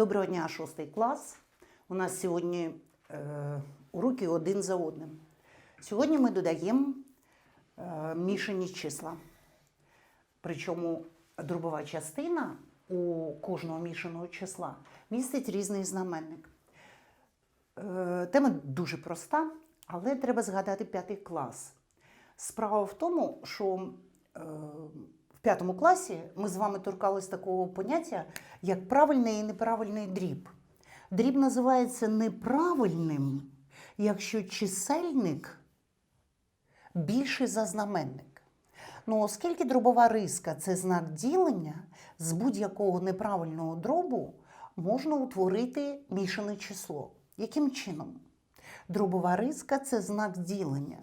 Доброго дня, шостий клас. У нас сьогодні е, уроки один за одним. Сьогодні ми додаємо е, мішані числа. Причому дробова частина у кожного мішаного числа містить різний знаменник. Е, Тема дуже проста, але треба згадати п'ятий клас. Справа в тому, що е, в п'ятому класі ми з вами торкались такого поняття, як правильний і неправильний дріб. Дріб називається неправильним, якщо чисельник більший за знаменник. Ну, оскільки дробова риска це знак ділення, з будь-якого неправильного дробу можна утворити мішане число. Яким чином? Дробова риска це знак ділення.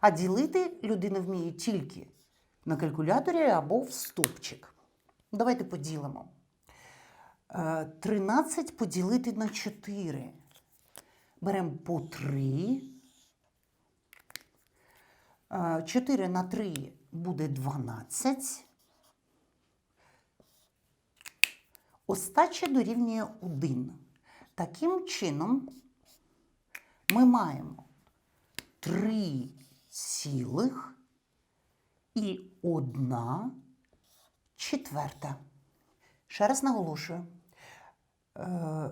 А ділити людина вміє тільки на калькуляторі або в стопчик. Давайте поділимо. Е, 13 поділити на 4. Беремо по 3. 4 на 3 буде 12. Остача дорівнює 1. Таким чином ми маємо 3 цілих і 1 четверта. Ще раз наголошую. Е,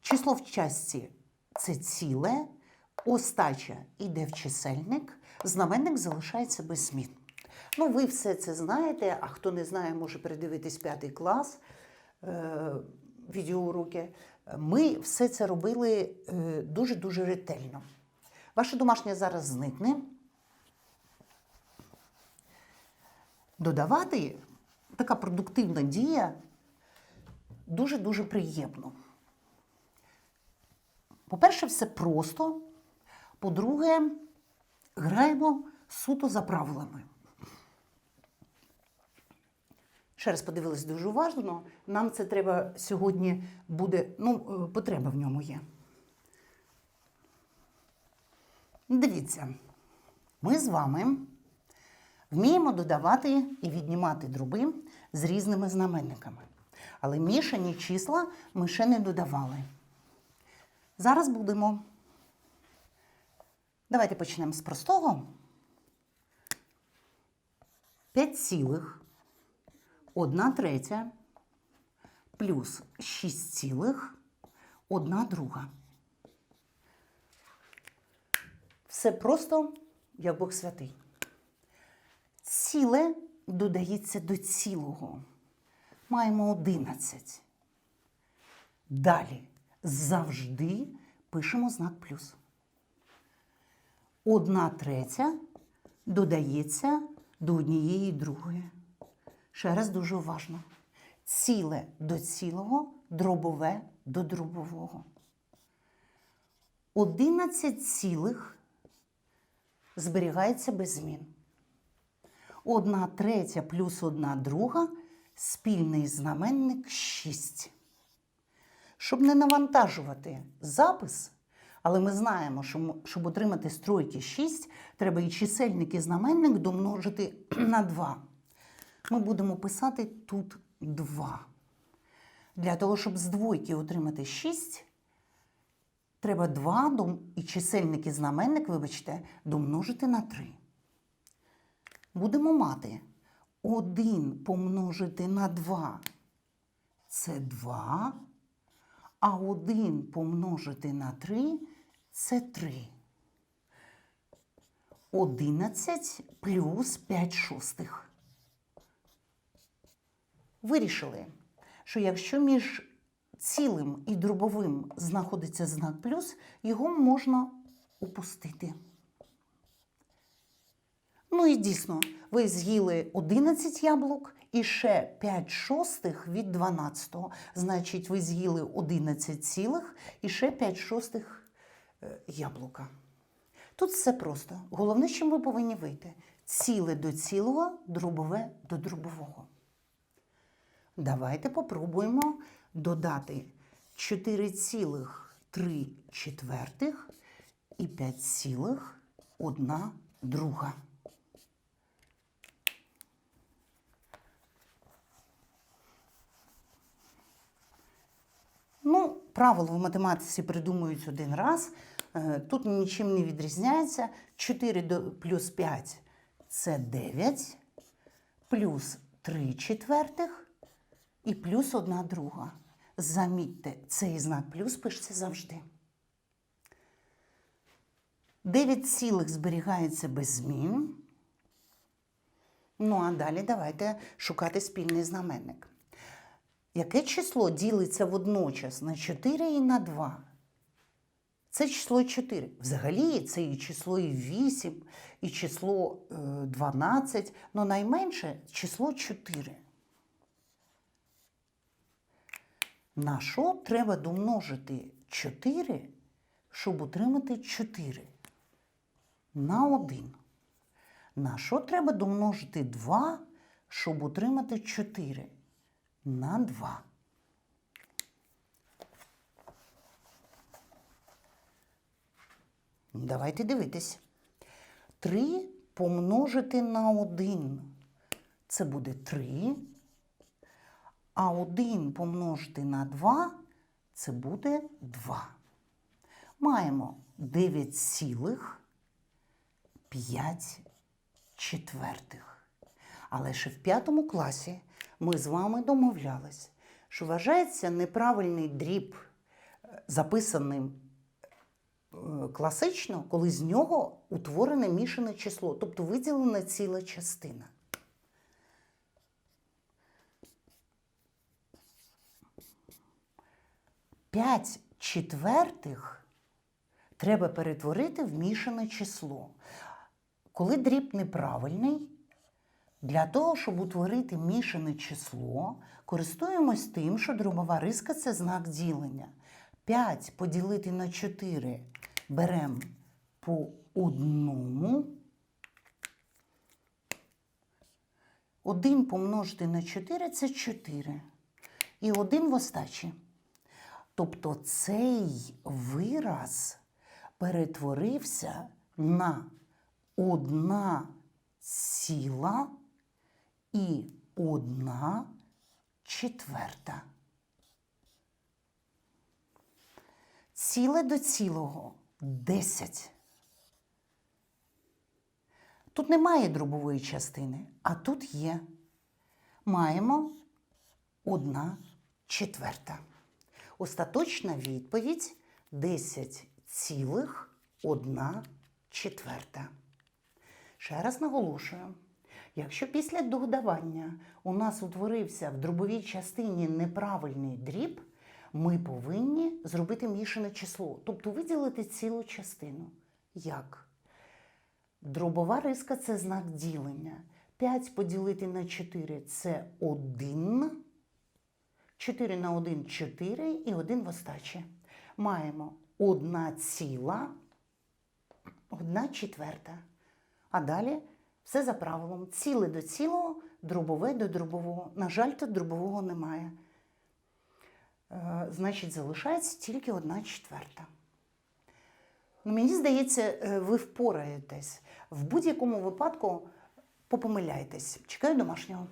число в часті це ціле, остача йде в чисельник, знаменник залишається без змін. Ну, ви все це знаєте, а хто не знає, може передивитись п'ятий клас е, відеоуроки. Ми все це робили е, дуже-дуже ретельно. Ваше домашнє зараз зникне. Додавати така продуктивна дія дуже-дуже приємно. По-перше, все просто. По-друге, граємо суто за правилами. Ще раз подивилась дуже уважно. Нам це треба сьогодні буде, ну, е, потреба в ньому є. Дивіться, ми з вами вміємо додавати і віднімати дроби з різними знаменниками. Але мішані числа ми ще не додавали. Зараз будемо. Давайте почнемо з простого. 5 цілих, 1 третя плюс 6 цілих, 1 друга. Все просто, як Бог святий. Ціле додається до цілого. Маємо 11. Далі завжди пишемо знак плюс. Одна третя додається до однієї другої. Ще раз дуже уважно. Ціле до цілого, дробове до дробового. 11 цілих зберігається без змін. Одна третя плюс одна друга спільний знаменник 6. Щоб не навантажувати запис, але ми знаємо, що щоб отримати стройки 6, треба і чисельник, і знаменник домножити на 2. Ми будемо писати тут 2. Для того, щоб з двойки отримати 6, треба 2 дом- і чисельник і знаменник, вибачте, домножити на 3. Будемо мати 1 помножити на 2 це 2, а 1 помножити на 3 це 3. 11 плюс 5 шостих. Вирішили, що якщо між цілим і дробовим знаходиться знак плюс, його можна упустити. Ну і дійсно, ви з'їли 11 яблук і ще 5 шостих від 12. Значить, ви з'їли 11 цілих і ще 5 шостих е, яблука. Тут все просто. Головне, чим ви повинні вийти: ціле до цілого, дробове до дробового. Давайте попробуємо додати 4,3 четвертих і 5,1 друга. Правило в математиці придумують один раз. Е, Тут нічим не відрізняється. 4 плюс 5 це 9, плюс 3 четвертих і плюс 1 друга. Замітьте, цей знак плюс пишеться завжди. 9 цілих зберігається без змін. Ну, а далі давайте шукати спільний знаменник. Яке число ділиться водночас на 4 і на 2? Це число 4. Взагалі це і число і 8, і число е, 12, але найменше число 4. На що треба домножити 4, щоб отримати 4? На 1. На що треба домножити 2, щоб отримати 4? На 2. Давайте дивитись. 3 помножити на 1. Це буде 3. А 1 помножити на 2 це буде 2. Маємо 9 цілих 5 четвертих. Але ще в п'ятому класі ми з вами домовлялись, що вважається неправильний дріб, е, записаним е, класично, коли з нього утворене мішане число, тобто виділена ціла частина. П'ять четвертих треба перетворити в мішане число. Коли дріб неправильний, для того, щоб утворити мішане число, користуємось тим, що дробова риска це знак ділення. 5 поділити на 4 беремо по одному. 1 помножити на 4 це 4. І 1 в остачі. Тобто цей вираз перетворився на одна ціла і одна четверта. Ціле до цілого 10. Тут немає дробової частини, а тут є. Маємо одна четверта. Остаточна відповідь 10 цілих одна четверта. Ще раз наголошую, якщо після додавання у нас утворився в дробовій частині неправильний дріб, ми повинні зробити мішане число, тобто виділити цілу частину. Як? Дробова риска це знак ділення. 5 поділити на 4 це 1. 4 на 1 4 і 1 в остачі. Маємо 1 ціла, 1 четверта. А далі все за правилом. Ціле до цілого, дробове до дробового. На жаль, тут дробового немає. Е, значить, залишається тільки одна четверта. Ну, мені здається, е, ви впораєтесь. В будь-якому випадку попомиляйтесь. Чекаю домашнього.